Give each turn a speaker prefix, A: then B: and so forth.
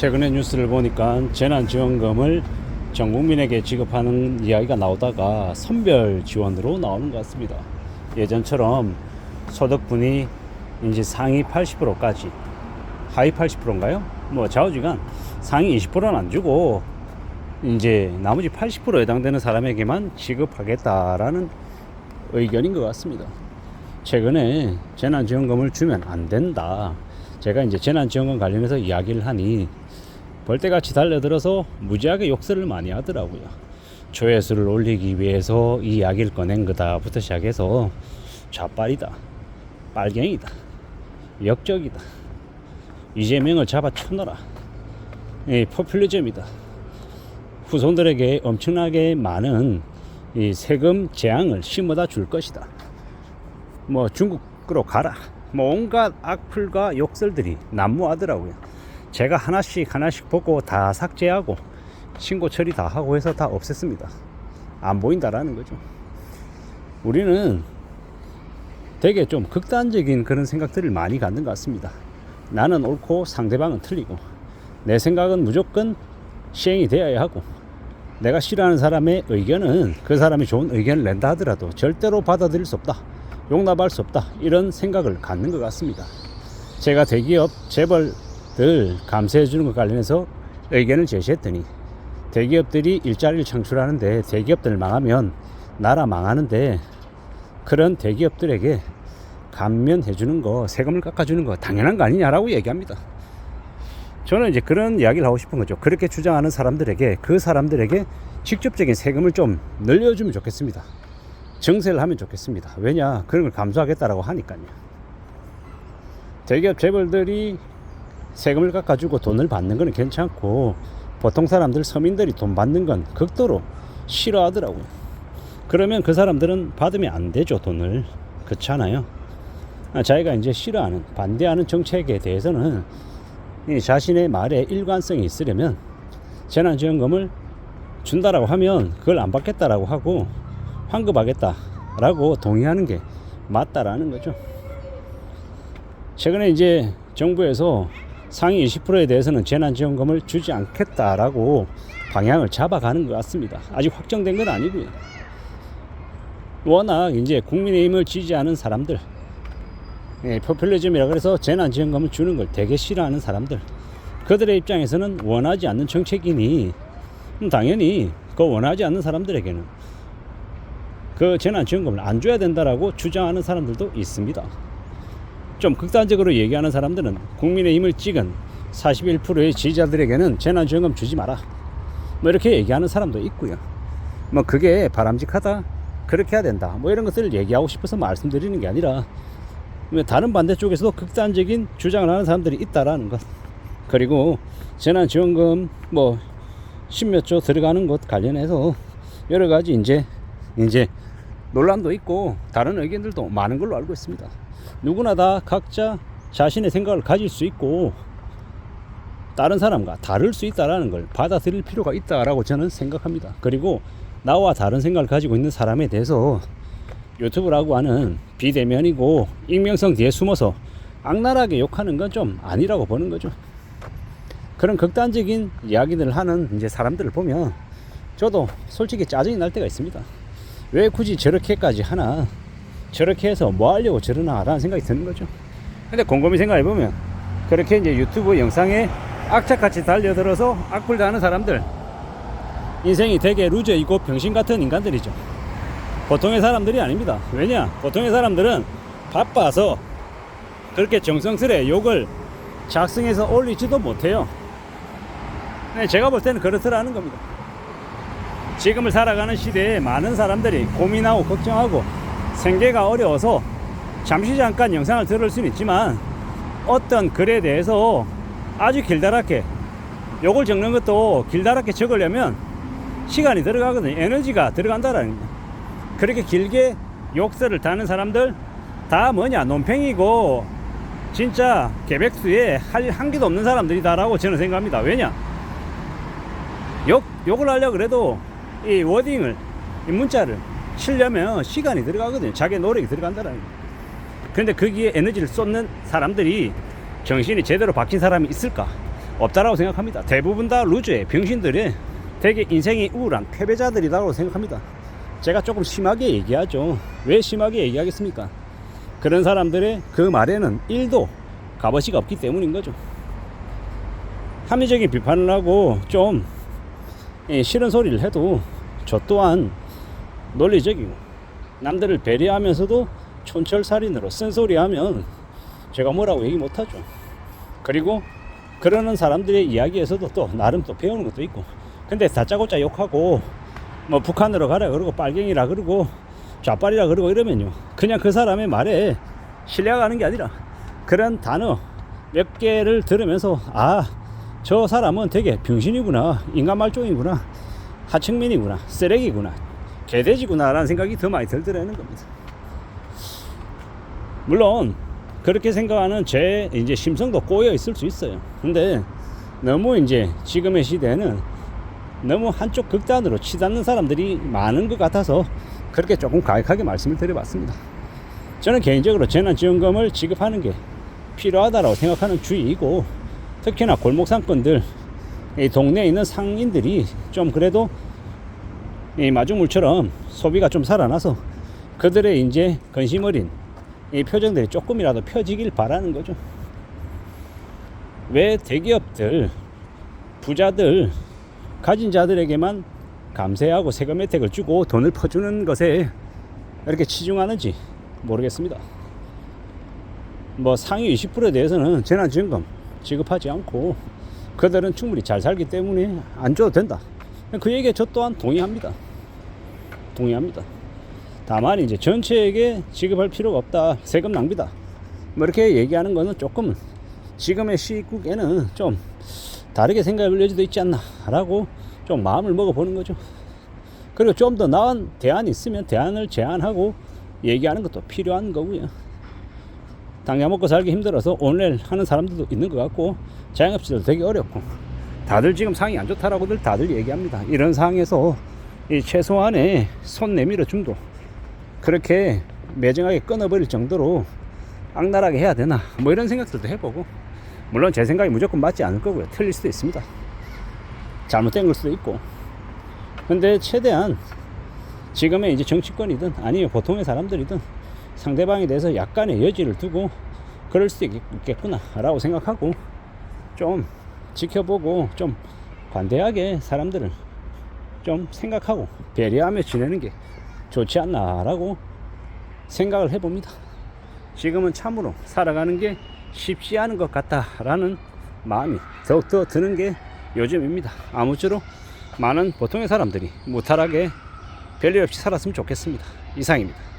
A: 최근에 뉴스를 보니까 재난지원금을 전 국민에게 지급하는 이야기가 나오다가 선별 지원으로 나오는 것 같습니다. 예전처럼 소득분이 이제 상위 80%까지 하위 80%인가요? 뭐 좌우지간 상위 20%는 안 주고 이제 나머지 80% 해당되는 사람에게만 지급하겠다라는 의견인 것 같습니다. 최근에 재난지원금을 주면 안 된다. 제가 이제 재난지원금 관련해서 이야기를 하니 벌떼같이 달려들어서 무지하게 욕설을 많이 하더라고요. 조회수를 올리기 위해서 이 이야기를 꺼낸 거다부터 시작해서 좌빨이다, 빨갱이다, 역적이다, 이재명을 잡아 쳐넣어라, 이 포퓰리즘이다. 후손들에게 엄청나게 많은 이 세금 재앙을 심어다 줄 것이다. 뭐 중국으로 가라. 뭐 온갖 악플과 욕설들이 난무하더라고요. 제가 하나씩 하나씩 보고 다 삭제하고 신고 처리 다 하고 해서 다 없앴습니다. 안 보인다라는 거죠. 우리는 되게 좀 극단적인 그런 생각들을 많이 갖는 것 같습니다. 나는 옳고 상대방은 틀리고 내 생각은 무조건 시행이 되어야 하고 내가 싫어하는 사람의 의견은 그 사람이 좋은 의견을 낸다 하더라도 절대로 받아들일 수 없다. 용납할 수 없다. 이런 생각을 갖는 것 같습니다. 제가 대기업 재벌 들 감세해 주는 것 관련해서 의견을 제시했더니 대기업들이 일자리를 창출하는데 대기업들 망하면 나라 망하는데 그런 대기업들에게 감면해 주는 거, 세금을 깎아 주는 거 당연한 거 아니냐라고 얘기합니다. 저는 이제 그런 이야기를 하고 싶은 거죠. 그렇게 주장하는 사람들에게 그 사람들에게 직접적인 세금을 좀 늘려주면 좋겠습니다. 정세를 하면 좋겠습니다. 왜냐 그런 걸 감수하겠다라고 하니까요. 대기업 재벌들이 세금을 깎아주고 돈을 받는 건 괜찮고 보통 사람들 서민들이 돈 받는 건 극도로 싫어하더라고요. 그러면 그 사람들은 받으면 안 되죠 돈을 그렇잖아요. 아, 자기가 이제 싫어하는 반대하는 정책에 대해서는 이 자신의 말에 일관성이 있으려면 재난지원금을 준다라고 하면 그걸 안 받겠다라고 하고 환급하겠다라고 동의하는 게 맞다라는 거죠. 최근에 이제 정부에서 상위 20%에 대해서는 재난지원금을 주지 않겠다라고 방향을 잡아가는 것 같습니다. 아직 확정된 건 아니고요. 워낙 이제 국민의힘을 지지하는 사람들, 예, 포퓰리즘이라 그래서 재난지원금을 주는 걸 되게 싫어하는 사람들, 그들의 입장에서는 원하지 않는 정책이니 음, 당연히 그 원하지 않는 사람들에게는 그 재난지원금을 안 줘야 된다라고 주장하는 사람들도 있습니다. 좀 극단적으로 얘기하는 사람들은 국민의힘을 찍은 41%의 지지자들에게는 재난지원금 주지 마라. 뭐 이렇게 얘기하는 사람도 있고요. 뭐 그게 바람직하다. 그렇게 해야 된다. 뭐 이런 것들을 얘기하고 싶어서 말씀드리는 게 아니라 뭐 다른 반대쪽에서도 극단적인 주장을 하는 사람들이 있다라는 것. 그리고 재난지원금 뭐 십몇 조 들어가는 것 관련해서 여러 가지 이제 이제 논란도 있고 다른 의견들도 많은 걸로 알고 있습니다. 누구나 다 각자 자신의 생각을 가질 수 있고 다른 사람과 다를 수 있다라는 걸 받아들일 필요가 있다라고 저는 생각합니다. 그리고 나와 다른 생각을 가지고 있는 사람에 대해서 유튜브라고 하는 비대면이고 익명성 뒤에 숨어서 악랄하게 욕하는 건 좀 아니라고 보는 거죠. 그런 극단적인 이야기들을 하는 이제 사람들을 보면 저도 솔직히 짜증이 날 때가 있습니다. 왜 굳이 저렇게까지 하나? 저렇게 해서 뭐 하려고 저러나? 라는 생각이 드는 거죠. 근데 곰곰이 생각해 보면 그렇게 이제 유튜브 영상에 악착같이 달려들어서 악플 다는 사람들 인생이 되게 루저이고 병신 같은 인간들이죠. 보통의 사람들이 아닙니다. 왜냐? 보통의 사람들은 바빠서 그렇게 정성스레 욕을 작성해서 올리지도 못해요. 네, 제가 볼 때는 그렇더라는 겁니다. 지금을 살아가는 시대에 많은 사람들이 고민하고 걱정하고 생계가 어려워서 잠시 잠깐 영상을 들을 수는 있지만 어떤 글에 대해서 아주 길다랗게 욕을 적는 것도 길다랗게 적으려면 시간이 들어가거든요. 에너지가 들어간다라는 거예요. 그렇게 길게 욕설을 다는 사람들 다 뭐냐 논팽이고 진짜 개백수에 할 한계도 없는 사람들이다라고 저는 생각합니다. 왜냐? 욕 욕을 하려 그래도 이 워딩을 이 문자를 치려면 시간이 들어가거든요. 자기의 노력이 들어간다라는 거예요. 그런데 거기에 에너지를 쏟는 사람들이 정신이 제대로 박힌 사람이 있을까? 없다라고 생각합니다. 대부분 다 루즈에 병신들이 되게 인생이 우울한 패배자들이라고 생각합니다. 제가 조금 심하게 얘기하죠. 왜 심하게 얘기하겠습니까? 그런 사람들의 그 말에는 1도 값어치가 없기 때문인 거죠. 합리적인 비판을 하고 좀 예, 싫은 소리를 해도 저 또한 논리적이고 남들을 배려하면서도 촌철살인으로 쓴소리하면 제가 뭐라고 얘기 못하죠. 그리고 그러는 사람들의 이야기에서도 또 나름 또 배우는 것도 있고 근데 다짜고짜 욕하고 뭐 북한으로 가라 그러고 빨갱이라 그러고 좌빨이라 그러고 이러면요 그냥 그 사람의 말에 신뢰가 가는 게 아니라 그런 단어 몇 개를 들으면서 아 저 사람은 되게 병신이구나 인간 말종이구나 하층민이구나 쓰레기구나 개돼지구나 라는 생각이 더 많이 들더라는 겁니다 물론 그렇게 생각하는 제 이제 심성도 꼬여 있을 수 있어요. 근데 너무 이제 지금의 시대는 너무 한쪽 극단으로 치닫는 사람들이 많은 것 같아서 그렇게 조금 가격하게 말씀을 드려봤습니다. 저는 개인적으로 재난지원금을 지급하는 게 필요하다고 생각하는 주의이고 특히나 골목 상권들 이 동네에 있는 상인들이 좀 그래도 이 마중물처럼 소비가 좀 살아나서 그들의 이제 근심 어린 이 표정들이 조금이라도 펴지길 바라는 거죠. 왜 대기업들, 부자들, 가진 자들에게만 감세하고 세금 혜택을 주고 돈을 퍼주는 것에 이렇게 치중하는지 모르겠습니다. 뭐 상위 20%에 대해서는 재난지원금 지급하지 않고 그들은 충분히 잘 살기 때문에 안 줘도 된다. 그 얘기에 저 또한 동의합니다. 동의합니다. 다만 이제 전체에게 지급할 필요가 없다. 세금 낭비다. 뭐 이렇게 얘기하는 거는 조금 지금의 시국에는 좀 다르게 생각할 여지도 있지 않나라고 좀 마음을 먹어보는 거죠. 그리고 좀 더 나은 대안이 있으면 대안을 제안하고 얘기하는 것도 필요한 거고요. 당장 먹고 살기 힘들어서 오늘 하는 사람들도 있는 것 같고 자영업자도 되게 어렵고 다들 지금 상황이 안 좋다라고들 다들 얘기합니다. 이런 상황에서 이 최소한의 손 내밀어 줌도 그렇게 매정하게 끊어버릴 정도로 악랄하게 해야 되나? 뭐 이런 생각들도 해보고 물론 제 생각이 무조건 맞지 않을 거고요. 틀릴 수도 있습니다. 잘못된 걸 수도 있고. 근데 최대한 지금의 이제 정치권이든 아니면 보통의 사람들이든 상대방에 대해서 약간의 여지를 두고 그럴 수도 있겠구나 라고 생각하고 좀 지켜보고 좀 관대하게 사람들을 좀 생각하고 배려하며 지내는 게 좋지 않나라고 생각을 해봅니다. 지금은 참으로 살아가는 게 쉽지 않은 것 같다라는 마음이 더욱더 드는 게 요즘입니다. 아무쪼록 많은 보통의 사람들이 무탈하게 별일 없이 살았으면 좋겠습니다. 이상입니다.